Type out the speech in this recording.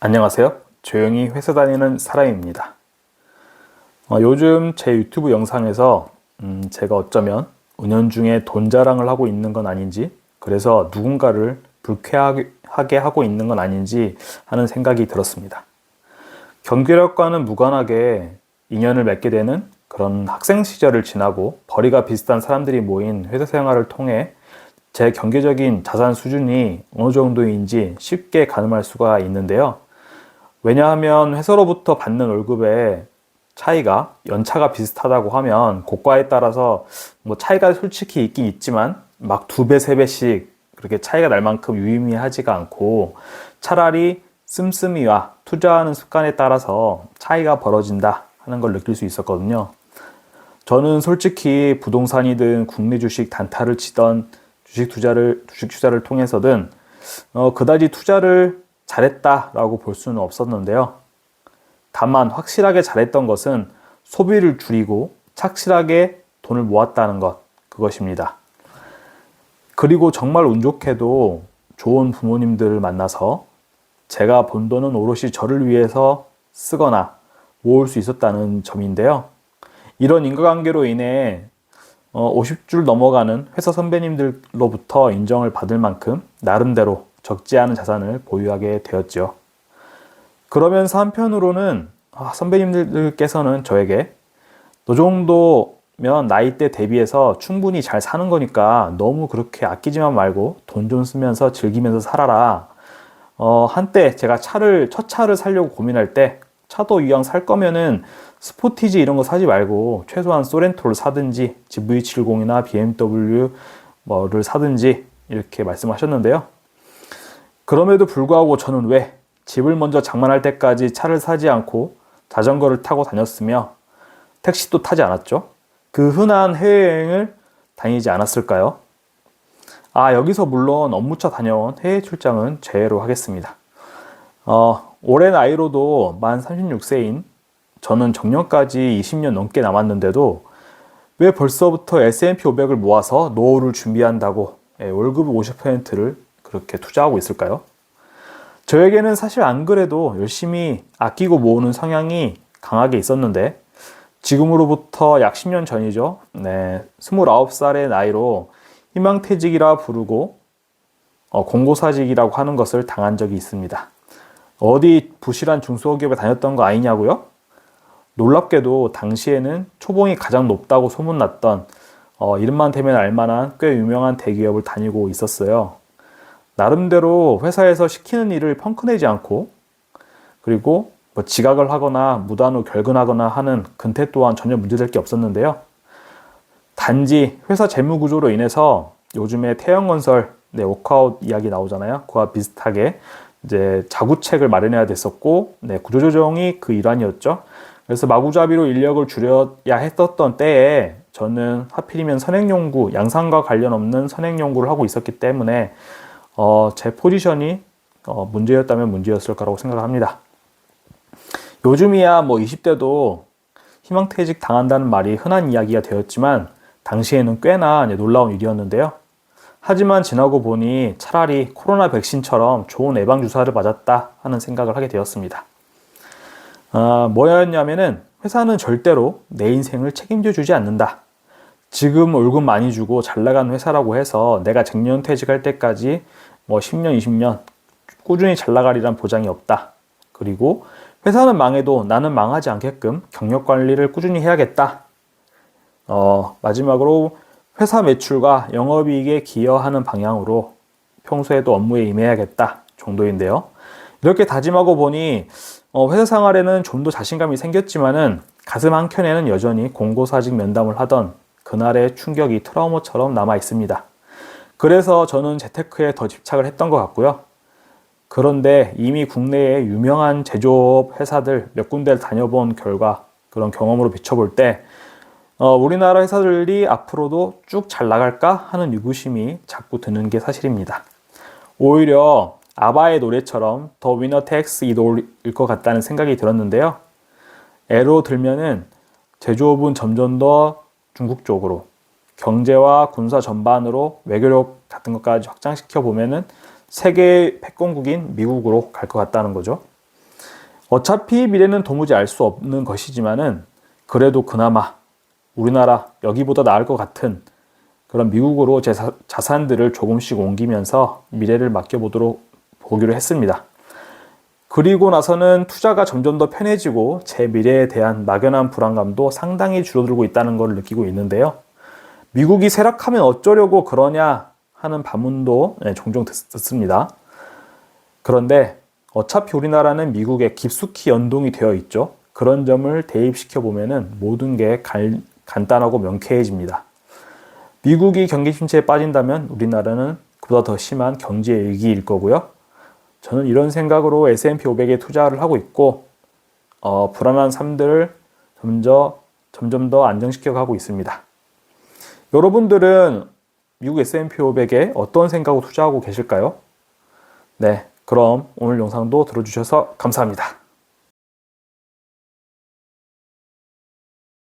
안녕하세요. 조용히 회사 다니는 사람입니다. 어, 요즘 제 유튜브 영상에서 음, 제가 어쩌면 은연 중에 돈 자랑을 하고 있는 건 아닌지, 그래서 누군가를 불쾌하게 하고 있는 건 아닌지 하는 생각이 들었습니다. 경제력과는 무관하게 인연을 맺게 되는 그런 학생 시절을 지나고 벌이가 비슷한 사람들이 모인 회사 생활을 통해 제 경제적인 자산 수준이 어느 정도인지 쉽게 가늠할 수가 있는데요. 왜냐하면 회사로부터 받는 월급의 차이가 연차가 비슷하다고 하면 고과에 따라서 뭐 차이가 솔직히 있긴 있지만 막 두 배, 세 배씩 그렇게 차이가 날 만큼 유의미하지가 않고 차라리 씀씀이와 투자하는 습관에 따라서 차이가 벌어진다 하는 걸 느낄 수 있었거든요. 저는 솔직히 부동산이든 국내 주식 단타를 치던 주식 투자를 주식 투자를 통해서든 어, 그다지 투자를 잘했다라고 볼 수는 없었는데요. 다만 확실하게 잘했던 것은 소비를 줄이고 착실하게 돈을 모았다는 것 그것입니다. 그리고 정말 운 좋게도 좋은 부모님들을 만나서 제가 번 돈은 오롯이 저를 위해서 쓰거나 모을 수 있었다는 점인데요. 이런 인과관계로 인해 50줄 넘어가는 회사 선배님들로부터 인정을 받을 만큼 나름대로 적지 않은 자산을 보유하게 되었죠. 그러면서 한편으로는 아, 선배님들께서는 저에게 너 정도면 나이대 대비해서 충분히 잘 사는 거니까 너무 그렇게 아끼지만 말고 돈 좀 쓰면서 즐기면서 살아라. 어, 한때 제가 차를, 첫 차를 살려고 고민할 때 차도 이왕 살 거면은 스포티지 이런 거 사지 말고 최소한 소렌토를 사든지 V70이나 BMW 뭐를 사든지 이렇게 말씀하셨는데요. 그럼에도 불구하고 저는 왜 집을 먼저 장만할 때까지 차를 사지 않고 자전거를 타고 다녔으며 택시도 타지 않았죠? 그 흔한 해외여행을 다니지 않았을까요? 아, 여기서 물론 업무차 다녀온 해외 출장은 제외로 하겠습니다. 어, 올해 나이로도 만 36세인 저는 정년까지 20년 넘게 남았는데도 왜 벌써부터 S&P 500을 모아서 노후를 준비한다고 예, 월급의 50%를 그렇게 투자하고 있을까요? 저에게는 사실 안 그래도 열심히 아끼고 모으는 성향이 강하게 있었는데 지금으로부터 약 10년 전이죠. 네, 29살의 나이로 희망퇴직이라 부르고 어, 공고사직이라고 하는 것을 당한 적이 있습니다. 어디 부실한 중소기업에 다녔던 거 아니냐고요? 놀랍게도 당시에는 초봉이 가장 높다고 소문났던 어, 이름만 대면 알만한 꽤 유명한 대기업을 다니고 있었어요. 나름대로 회사에서 시키는 일을 펑크내지 않고 그리고 뭐 지각을 하거나 무단 후 결근하거나 하는 근태 또한 전혀 문제될 게 없었는데요. 단지 회사 재무 구조로 인해서 요즘에 태영건설 네, 워크아웃 이야기 나오잖아요. 그와 비슷하게 이제 자구책을 마련해야 됐었고 네, 구조조정이 그 일환이었죠. 그래서 마구잡이로 인력을 줄여야 했었던 때에 저는 하필이면 선행연구, 양산과 관련 없는 선행연구를 하고 있었기 때문에 어, 제 포지션이 어, 문제였다면 문제였을 거라고 생각을 합니다. 요즘이야 뭐 20대도 희망퇴직 당한다는 말이 흔한 이야기가 되었지만 당시에는 꽤나 놀라운 일이었는데요. 하지만 지나고 보니 차라리 코로나 백신처럼 좋은 예방 주사를 맞았다 하는 생각을 하게 되었습니다. 아, 뭐였냐면은 회사는 절대로 내 인생을 책임져 주지 않는다. 지금 월급 많이 주고 잘 나가는 회사라고 해서 내가 쟁년 퇴직할 때까지 뭐 10년, 20년 꾸준히 잘 나가리란 보장이 없다. 그리고 회사는 망해도 나는 망하지 않게끔 경력 관리를 꾸준히 해야겠다. 어, 마지막으로 회사 매출과 영업이익에 기여하는 방향으로 평소에도 업무에 임해야겠다 정도인데요. 이렇게 다짐하고 보니 어, 회사 생활에는 좀 더 자신감이 생겼지만은 가슴 한켠에는 여전히 공고사직 면담을 하던 그날의 충격이 트라우마처럼 남아 있습니다. 그래서 저는 재테크에 더 집착을 했던 것 같고요. 그런데 이미 국내의 유명한 제조업 회사들 몇 군데를 다녀본 결과 그런 경험으로 비춰볼 때 어, 우리나라 회사들이 앞으로도 쭉 잘 나갈까 하는 의구심이 자꾸 드는 게 사실입니다. 오히려 아바의 노래처럼 더 위너 텍스 이돌일 것 같다는 생각이 들었는데요. 예로 들면은 제조업은 점점 더 중국 쪽으로 경제와 군사 전반으로 외교력 같은 것까지 확장시켜 보면은 세계 패권국인 미국으로 갈 것 같다는 거죠. 어차피 미래는 도무지 알 수 없는 것이지만은 그래도 그나마 우리나라 여기보다 나을 것 같은 그런 미국으로 제 사- 자산들을 조금씩 옮기면서 미래를 맡겨보도록 보기로 했습니다. 그리고 나서는 투자가 점점 더 편해지고 제 미래에 대한 막연한 불안감도 상당히 줄어들고 있다는 걸 느끼고 있는데요. 미국이 쇠락하면 어쩌려고 그러냐 하는 반문도 네, 종종 듣, 듣습니다. 그런데 어차피 우리나라는 미국에 깊숙이 연동이 되어 있죠. 그런 점을 대입시켜 보면은 모든 게 갈- 간단하고 명쾌해집니다. 미국이 경기 침체에 빠진다면 우리나라는 그보다 더 심한 경제 위기일 거고요. 저는 이런 생각으로 S&P 500에 투자를 하고 있고 어, 불안한 삶들을 점점 점점 더 안정시켜 가고 있습니다. 여러분들은 미국 S&P 500에 어떤 생각으로 투자하고 계실까요? 네, 그럼 오늘 영상도 들어주셔서 감사합니다.